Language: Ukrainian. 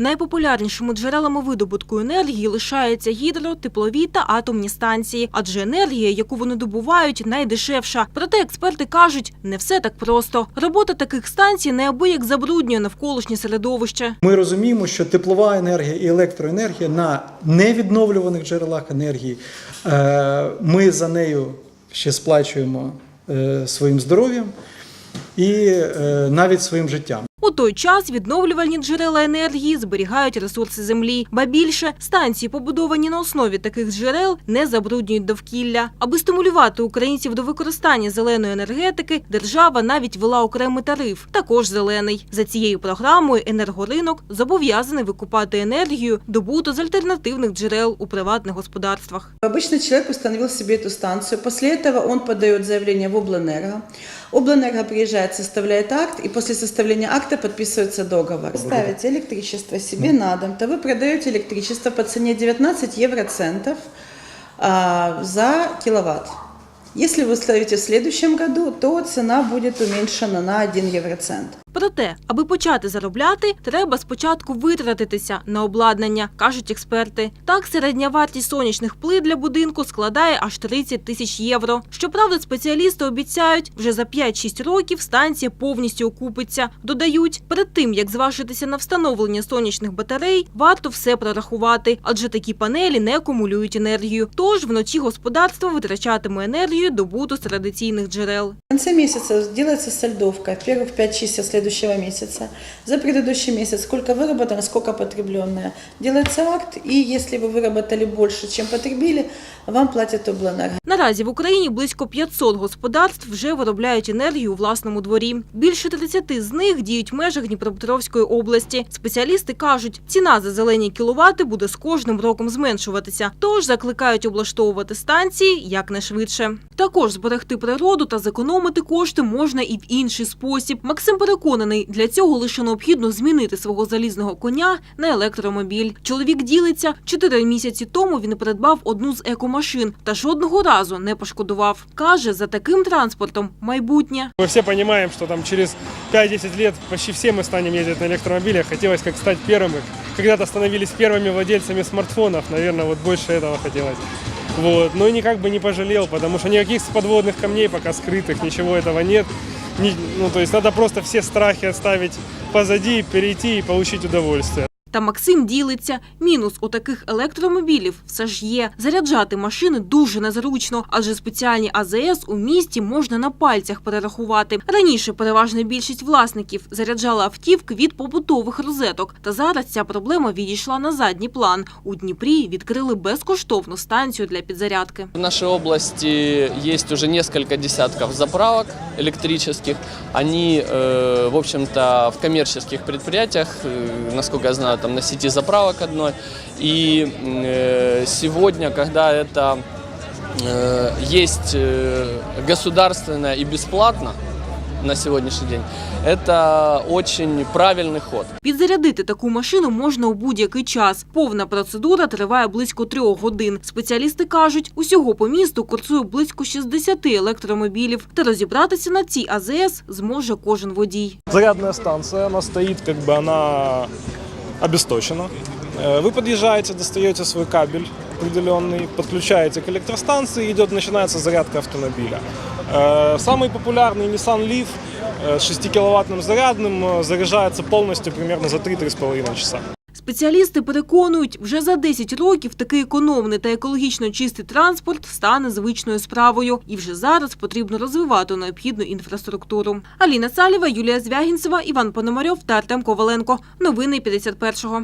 Найпопулярнішими джерелами видобутку енергії лишаються гідро, теплові та атомні станції, адже енергія, яку вони добувають, найдешевша. Проте експерти кажуть, не все так просто. Робота таких станцій неабияк забруднює навколишнє середовище. Ми розуміємо, що теплова енергія і електроенергія на невідновлюваних джерелах енергії. е, Ми за нею ще сплачуємо е, своїм здоров'ям і е, навіть своїм життям. У той час відновлювальні джерела енергії зберігають ресурси землі, ба більше станції, побудовані на основі таких джерел, не забруднюють довкілля. Аби стимулювати українців до використання зеленої енергетики, держава навіть ввела окремий тариф, також зелений. За цією програмою енергоринок зобов'язаний викупати енергію, добуту з альтернативних джерел у приватних господарствах. Обычно человек установил себе эту станцию. После этого он подает заявление в Облэнерго. Облэнерго приезжает, составляет акт, и после составления акта подписывается договор. Ставите электричество себе на дом, то вы продаете электричество по цене 19 евроцентов а, за киловатт. Если вы ставите в следующем году, то цена будет уменьшена на 1 евроцент. Проте, аби почати заробляти, треба спочатку витратитися на обладнання, кажуть експерти. Так, середня вартість сонячних плит для будинку складає аж 30 тисяч євро. Щоправда, спеціалісти обіцяють, вже за 5-6 років станція повністю окупиться. Додають, перед тим як зважитися на встановлення сонячних батарей, варто все прорахувати, адже такі панелі не акумулюють енергію. Тож вночі господарство витрачатиме енергію добуту з традиційних джерел. В конце месяца делается сальдовка, первых 5 чисел следующего месяца. За предыдущий месяц сколько выработано, сколько потребленное. Делается акт, и если вы выработали больше, чем потребили, вам платят облэнерго. Наразі в Україні близько 500 господарств вже виробляють енергію у власному дворі. Більше 30 з них діють в межах Дніпропетровської області. Спеціалісти кажуть, ціна за зелені кіловати буде з кожним роком зменшуватися, тож закликають облаштовувати станції якнайшвидше. Також зберегти природу та зекономити кошти можна і в інший спосіб. Максим переконаний, для цього лише необхідно змінити свого залізного коня на електромобіль. Чоловік ділиться, чотири місяці тому він придбав одну з екомашин та жодного разу не пошкодував. Каже, за таким транспортом майбутнє. Мы все понимаем, что там через 5-10 лет почти все мы станем ездить на электромобилях. Хотелось как стать первым. как Когда-то становились первыми владельцами смартфонов, наверное, вот больше этого хотелось. Вот. Но никак бы не пожалел, потому что никаких подводных камней пока скрытых, ничего этого нет. Ну, то есть надо просто все страхи оставить позади, перейти и получить удовольствие. Та Максим ділиться. Мінус у таких електромобілів все ж є. Заряджати машини дуже незручно, адже спеціальні АЗС у місті можна на пальцях перерахувати. Раніше переважна більшість власників заряджала автівки від побутових розеток. Та зараз ця проблема відійшла на задній план. У Дніпрі відкрили безкоштовну станцію для підзарядки. В нашей области есть уже несколько десятков заправок электрических. Они, э, в общем-то, в коммерческих предприятиях, э, насколько я знаю, там на сети заправок одной. И э, сегодня, когда это э, есть э, государственно и бесплатно на сегодняшний день, это очень правильный ход. Підзарядити таку машину можна у будь-який час. Повна процедура триває близько трьох годин. Спеціалісти кажуть, усього по місту курсує близько 60 електромобілів. Та розібратися на цій АЗС зможе кожен водій. Зарядная станция, она стоит, как бы она обесточена. Э, Вы подъезжаете, достаете свой кабель определенный, подключаете к электростанции, идет, начинается зарядка автомобиля. Э, Самый популярный Nissan Leaf э, с 6-киловаттным зарядным э, заряжается полностью примерно за 3-3,5 часа. Спеціалісти переконують, вже за 10 років такий економний та екологічно чистий транспорт стане звичною справою. І вже зараз потрібно розвивати необхідну інфраструктуру. Аліна Салєва, Юлія Звягінцева, Іван Пономарьов та Артем Коваленко. Новини 51-го.